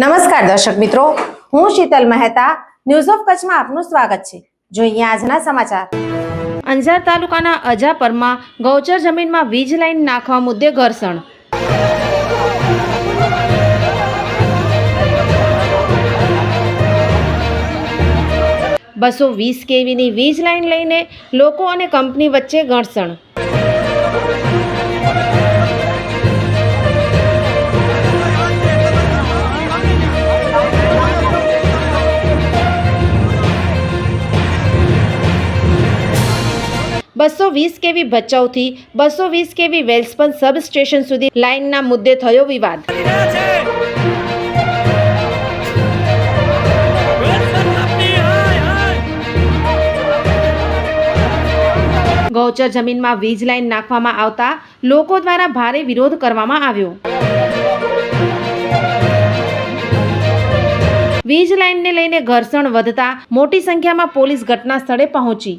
નમસ્કાર દર્શક મિત્રો. હું શીતલ મહેતા. ન્યૂઝ ઓફ કચ્છમાં આપનું સ્વાગત છે. જોઈએ આજના સમાચાર. અંજાર તાલુકાના અજાપરમાં ગૌચર જમીનમાં વીજ લાઈન નાખવા મુદ્દે ઘર્ષણ. બસો વીસ કેવીની વીજ લાઈન લઈને લોકો અને કંપની વચ્ચે ઘર્ષણ. બસો વીસ કેવી ભચાઉથી, બસો વીસ કેવી વેલ્સપન સબ સ્ટેશન સુધી લાઇનના મુદ્દે થયો વિવાદ. ગૌચર જમીનમાં વીજ લાઇન નાખવામાં આવતા લોકો દ્વારા ભારે વિરોધ કરવામાં આવ્યો. વીજ લાઇનને લઈને ઘર્ષણ વધતા મોટી સંખ્યામાં પોલીસ ઘટના સ્થળે પહોંચી.